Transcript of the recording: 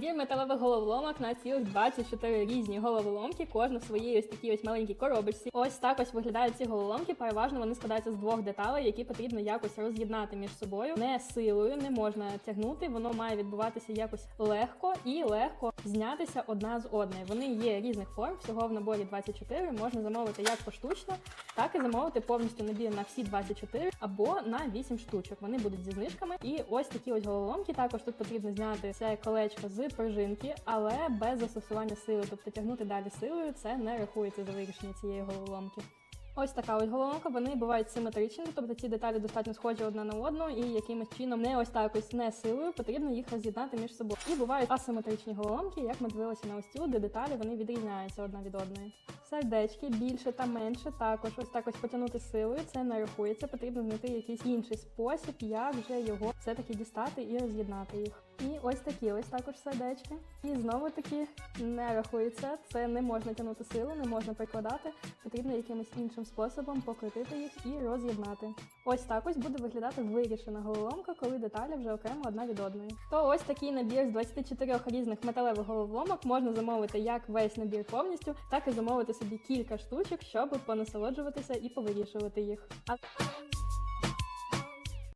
Набір металевих головоломок на цілих 24 різні головоломки, кожна в своїй ось такій ось маленькій коробочці. Ось так ось виглядають ці головоломки. Переважно вони складаються з двох деталей, які потрібно якось роз'єднати між собою. Не силою, не можна тягнути. Воно має відбуватися якось легко і легко знятися одна з одної. Вони є різних форм, всього в наборі 24. Можна замовити як поштучно, так і замовити повністю набір на всі 24 або на 8 штучок. Вони будуть зі знижками. І ось такі ось головоломки. Також тут потрібно зняти це колечко з пружинки, але без застосування сили. Тобто тягнути далі силою це не рахується за вирішення цієї головоломки. Ось така ось головоломка. Вони бувають симетричні, тобто ці деталі достатньо схожі одна на одну, і якимось чином не ось так ось не силою потрібно їх роз'єднати між собою. І бувають асиметричні головоломки, як ми дивилися на ось цю, де деталі вони відрізняються одна від одної. Сердечки більше та менше також ось так ось потягнути силою. Це не рахується. Потрібно знайти якийсь інший спосіб, як вже його все таки дістати і роз'єднати їх. І ось такі ось також сердечки. І знову таки не рахується. Це не можна тягнути силу, не можна прикладати. Потрібно якимось іншим способом покрутити їх і роз'єднати. Ось так ось буде виглядати вирішена головоломка, коли деталі вже окремо одна від одної. То ось такий набір з 24 різних металевих головоломок можна замовити як весь набір повністю, так і замовити собі кілька штучок, щоб понасолоджуватися і повирішувати їх.